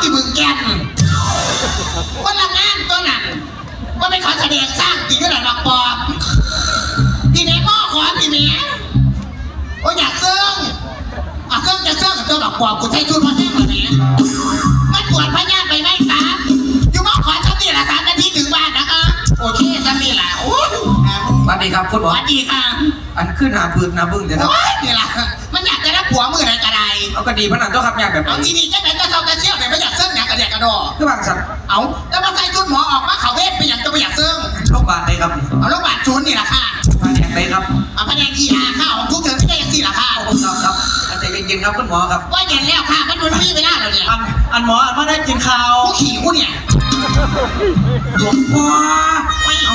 ที่บึงแก่นคนละงานตัวนั้นว่าเป็นขอแสดงสร้างจริงก็ได้หรอกปอบที่ไหนพ่อขอที่ไหนโอ้ยอยากเซิงอะเซิงจะเซิงกับตัวดอกปอบกูใช้ชุดมาแห้งเลยเนี่ยมันปวดพญาไปไหมครับอยู่มอขอฉันนี่แหละสามนาทีถึงบ้านนะคะโอเคฉันนี่แหละโอ้ยสวัสดีครับคุณหสมอวัสดีค่ะ อันขึ้นหาพืนนาบึ้งเดี๋ยวครับโอ้ยนี่แหละมันอยากจะได้ผัวมืออะไรก็ได้เอากระดีพนันเจ้าครับอย่างแบบเอานี้ทีนี้จะไห งอยากกระเดียกกระดอคือบางสัตว์เอาแล้วมาใส่ชุดหมอออกมาเขาเวทไปอย่างจะไปอยากเซิงโรคบาดได้ครับเอาแล้วบาดชุนนี่แหละค่ะมาแดงได้ครับเอาพนักอีอาข้าวทุกเชิญไม่ได้ยังสี่ละค่ะขอบคุณครับครับอันใจเย็นๆครับคุณหมอครับว่าเย็นแล้วค่ะมันมันรีบไปได้แล้วเนี่ยอันอันหมออันมาได้กินข้าวผู้ขี่กูเนี่ยหลวงพ่อไม่เอา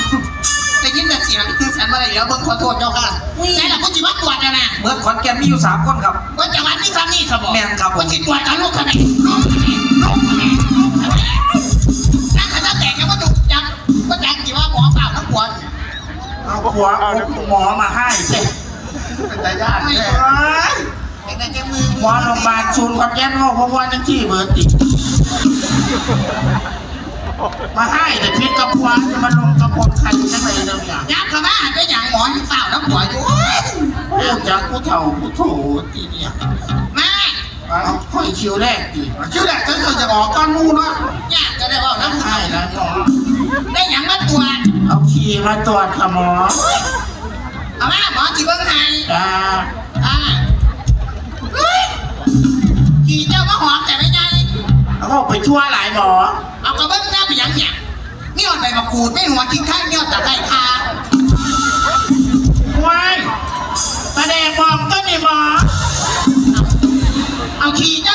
แต่ยินแบบเสียงคือฉันมาได้เดี๋ยวเบิ้งขอโทษเจ้าค่ะใช่ละกูจีว่าตรวจแล้วนะเมืองขอนแก่นมีอยู่สามคนครับว่าจังหวัดนี้ซ้ำนี่สมองแม่นครับผมว่าจิตตรวจกับลูกทำไมลูกทำไมลูกทำไมลูกทำไม เอาหัวเอาหมอมาให้เสร็จเป็นตายาทไม่เลยแต่แต่แกมือหมอโรงพยาบาลชุนขอนแก่นว่าเพราะว่านั่นที่เบอร์ติมาให้แต่พิษกับหัวจะมาลงกับคนใครจังเลยเราเนี่ยยับเข้ามาหันไปอย่างหมอที่เปล่าทั้งปวอยู่พูดจากผู้เฒ่าผู้โถทีเนี่ยมาค่อยคิวแรกดิคิวแรกฉันก็จะออกก้อนมูเนาะอยากจะได้ว่าน้ำให้แล้วหมอได้หยังมาตรวจ เอาขี่มาตรวจค่ะหมอเอามาหมอจีเบิ้งให้จ้าอ่าเฮ้ยขี่เจ้ามาหอมแต่ไม่ไงเอาก็ไปชั่วหลายหมอ เอากระเบิ้งหน้าไปหยังเนี่ยนี่อ่อนใบมะกรูดไม่หัวกินข้าวนี่อ่อนตะไคร้คาว้ายแสดงบอกก็นี่หมอ เอาขี่เจ้า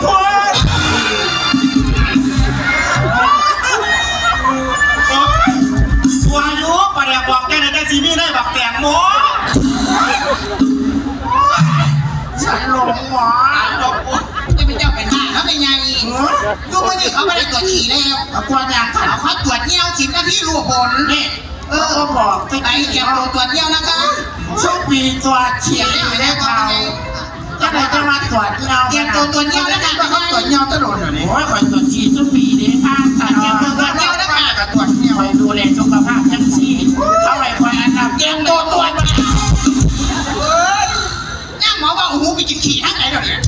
ฉี่ยุพุนตัวอายุประเดี๋ยวบอกแกในแกซีนี่ได้บักแตงโมฉันหลงหมอหลงกูจะเป็นเจ้าเป็นบ้าแล้วเป็นไงดูมื่อนี่เขาไม่ได้ตรวจขี่แล้วเอาตัวอย่างขันเอาเขาตรวจเงี้ยวสิบนาทีรู้ผลนี่เออก็บอกไปไปเก็บตัวตรวจเงี้ยวนะคะช่วงปีตัวเฉียเก็ดบได้ไม่ไม่ได้ได้เผาเผา จะไหนจะมาตรวจเงาเตรียมตัวตรวเงี้ยวแล้วค่ะก็ตรวจเงาตลอดอยู่นี่โอ้ยคอยตรวจฉี่ทุกปีนี่ค่ะแต่เตรียตัวเงี้ยวแล้วค่ะตรวจเงี้ยวคอยดูแลสุขภาพจังสี่เท่าไรคอยอันดับเตรียมตัวตรวจเฮ้ยย่หมอว่าโอ้โหไปกินขี่ทั้งไหนเดี๋ยวนี้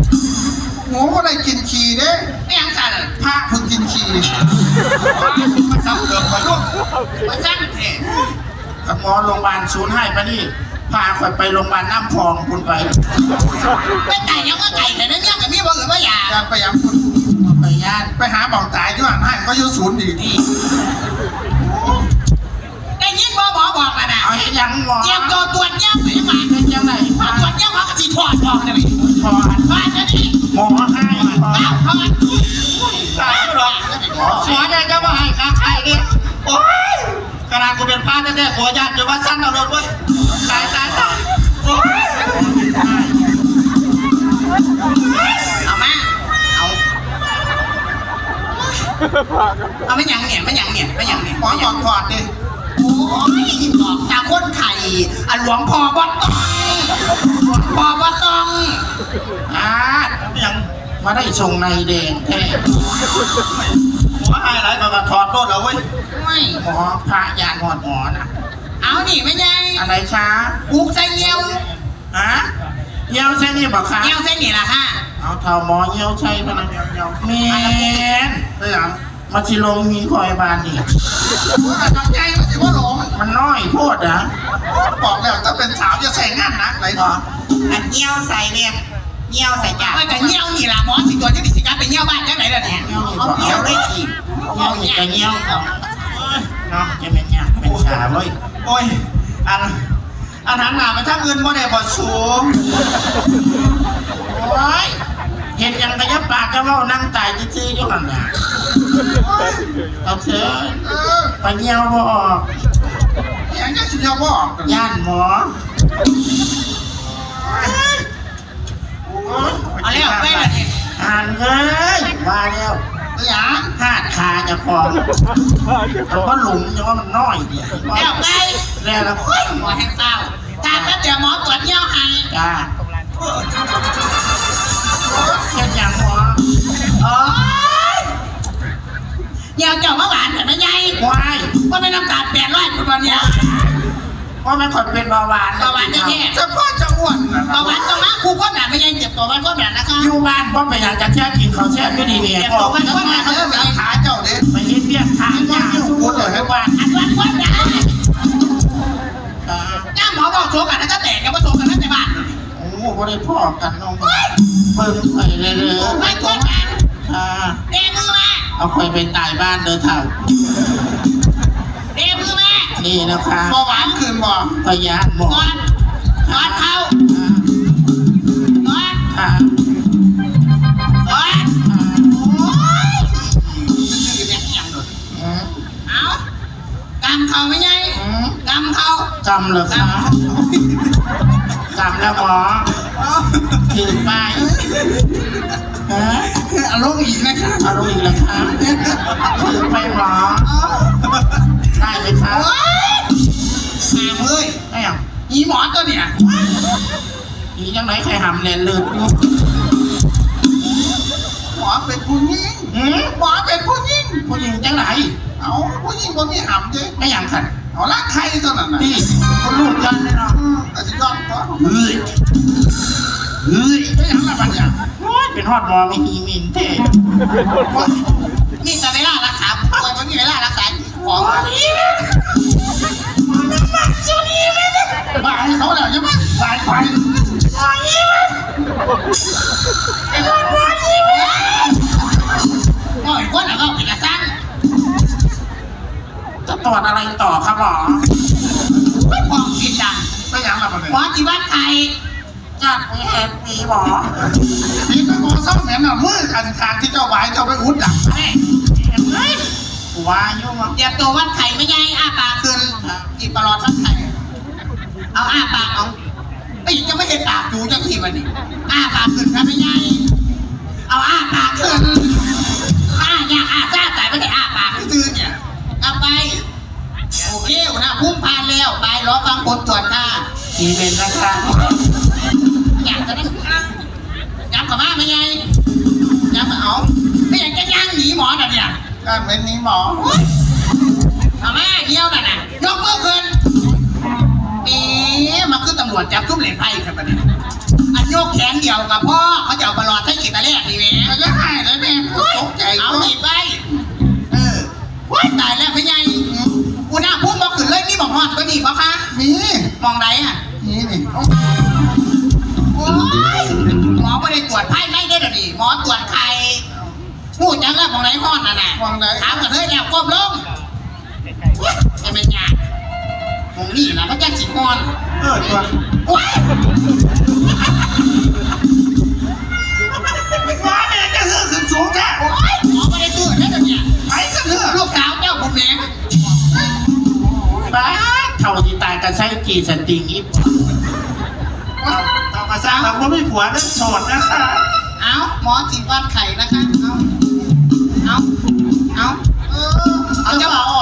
หมูก็ได้กินฉี่เด้ไม่ยังสั่นพระเพิ่งกินฉี่มาซ้ำเกิดมาลูกมาซ้ำเถอะหมอโรงพยาบาลศูนย์ให้ปะนี่ พาคอยไปโรงพยาบาลน้ำพองคุณไปไปไก่ยังว่าไก่แต่นั่นเนี่ยกับมีบ่อื่นว่าอย่าย่านไปยังคุณไปย่านไปหาบอกตายที่ว่าให้ก็อยู่ศูนย์ดีดีได้ยินบ่หมอบอกแล้วนะเอาเห็นยังหมอเตรียมตัวตรวจเงี้ยวไปยังไงเป็นยังไงพอตรวจเงี้ยวเขาก็สิถอดออกเลยพอบ้านจะนี่หมอให้พออ้าวถอดตายหรอกหมอเนี่ยจะมาให้ค้าใครเนี่ยโอ้ยขนาดกูเป็นพระแท้ๆขอญาติจะว่าสั้นเอารถเว้ย เอาไม่ยังเนี่ยไม่ยังเนี่ยไม่ยังเนี่ยหมอบอกถอดดิโอ้ยบอกตาคนไข่อะหลวงพ่อวัดตองหลวงพ่อวัดตองอ่ายังมาได้ส่งในแดงแท้หมอให้อะไรก็กระถอดโทษเอาเว้ยไม่หมอพระยานหอดหมอนะเอานี่ไม่ยังอะไรช้าปลูกใส่เงี้ยวฮะเยี่ยวใช่นี่บอกคะเงี้ยวใส่นี่ละค่ะเอาเท่าหมอเยี่ยวใช่ปะนะเมียนเรื่อง มาชิลงมีคอยบานนี่น้องใจมันสิว่าหลงมันน้อยโพดนะบอกแล้วถ้าเป็นสาวจะใส่งานนักเลยเหรออันเงี้ยวใส่เนี่ยเงี้ยวใส่จ้าไม่แต่เงี้ยวนี่ล่ะหมอสิตัวจะดิสิการไปเงี้ยวบ้านจังไหนล่ะเนี่ยเงี้ยวนี่เอาบอกเงี้ยเอาวได้ได้จีบเงี้ยวนี่กับเงี้ยวเขาเนาะจะเป็นเนี่ยเป็นชาเลยโอ้ยอันอันหันหน้าไปทางอื่นบ่ได้บ่สูงโอ้ยเห็นยังกระยับปากจะเว่านั่งตายจี้ๆอยู่หันน่ะ เอเถอะไปเงี้ยวบ่ออกยังจะสิเงี้ยวบอกย่านหมอเอาแล้วไปเลยเนี่ยอ่านเอ้ยมาแล้วไม่อยากห้าคาจะพอแล้วก็หลุมจะว่ามันน้อยเดียวแล้วไปแล้วแล้วเฮ้ยหมอแห้งเศร้าถ้าก็เดียวหมอตรวจเยี่ยวให้จ้าแค่ยังหมอ เยี่ยวเจ้ามาหวานแต่ไม่ใหญ่วายว่าไม่น้ำตาลแปดร้อยคนวันเนี้ยเพราะมันคนเป็นเบาหวานเบาหวานแน่ๆจะพ่อจะอ้วนนะเบาหวานต้องมาครูก้นหนาไม่ใหญ่เจ็บตัววันก้นหนานะคะอยู่บ้านเพราะไปอยากจะแช่กินเขาวแช่ไม่ดีเนี่ยเจ็บพ่อตัววันจะก้นหมานาเขาเออจะไปขาเจ้าเด็ดไปเฮ็ดเบี้ยทางยาสู้เลยทุกวันอันวันก้นหนาจ้าย่าหมอบอกโชกันแล้วก็แตกกันว่าโชกันนั่นในบ้านโอ้บ่ได้พ่อกันน้องเพิ่งไปเรื่อยไม่ก้นหนาๆอ่า เดมือมาเอาคอยไปตายบ้านเดินทางเดมือมานี่นะคะเบาหวานคืนบ่พยานบอกก่อนก่อนเข้าก่อนอ่าก่อนอ่าโอ้ยซื่อๆเนี่ยยังหนุนอืมเอากำเขาไม่ใหญ่อืมกำเขาจำเหรอคะจำแล้วหมอ ถือป้ายฮะอารมณ์อีกนะครับเอาลงอีกแล้วคะถือไปหมอได้ไหมคะโอ้ยหามเอ้ยไม่เอาอีหมอตัวเนี่ยอีจังไหนใครหำเรียนลืมลูกหมอเป็นผู้หญิงหืมหมอเป็นผู้หญิงผู้หญิงจังไหนเอาผู้หญิงบ่มีหำเด้ไม่อย่างขันเอาละใครเท่านั้นน่ะนี่คนลูกกันแน่นอนอืมแต่สิยอดก็เฮ้ย อดมอไม่มีมินเท่นี่แต่เวลารักษาป่วยมันมีเวลารักษาของบายเขาแล้วยังไม่บายไปโอ้ยคนละก็เป็นกระซังจะตรวจอะไรต่อครับหมอไม่พองกินดังไม่ยังละบัดเนี่ยหมอที่วัดไทย จัดมีเห็ดมีหมอนี่ก็หมอเศร้าแหนน่ะมืออันทางที่เจ้าบายเจ้าไปอุดดักเฮ้ยเฮ้ยว่ายุ่งมั้งเตรียมตัววัดไข่ไม่ใหญ่อ้าปากขึ้นกินปลอดวัดไข่เอาอ้าปากเอาไอ้ยจะไม่เห็นปากจูจังทีวันนี้อ้าปากขึ้นครับไม่ใหญ่เอาอ้าปากขึ้นอ้าอยากอ้าซ่าแต่ไม่ได้อ้าปากซื่อๆเนี่ยเอาไปโอเคหัวหน้าพุ่งพานแล้วไปรอฟังผลตรวจค่ะทีเป็นนะคะ กับว่าไม่ไงย้ำกับเอาไม่อยากจะย่างหนีหมอน่ะเนี่ยการเป็นนี้หมอเอาแม่เดียวน่ะนะยกมือขึ้นเอ๊ะมาขึ้นตำรวจจับทุบเหรียญไพ่ครับประเด็นอันโยกแขนเดียวกับพ่อเขาจะเอาบอลลอดใช้ขีดตะแรกดีไหมก็จะให้เลยแม่ตกใจเอาก็หนีไปเออว้ายตายแล้วพี่ใหญ่อุณหภูมิบอกขึ้นเลยนี่บอกฮอดก็ดีเพราะคะนี่มองไหนอะนี่นี่โอ้ย หมอไม่ได้ตรวจไพ่ไม่ได้หรอดิหมอตรวจไข่พูดจังแล้วของไหนฮอดน่ะน่ะวางไหนถามกันเฮ้ยแล้วก้มลงจะเป็นไงของนี่นะมันจะสิฮอนเออตัวว้ายว่าแม่จะเฮือขึ้นสูงแท้โอ้ยหมอไม่ได้ตื่นได้หรอเนี่ยไปกันเถอะลูกสาวเจ้าผมแหม่บ้าเท่าที่ตายกันใช้กี่สติงอีก มาสร้างเราก็ไม่ผัวนั่นโสดนะคะ เอาหมอจีบวัดไข่นะคะ เอาเอาเอาเออเอาจะมาออก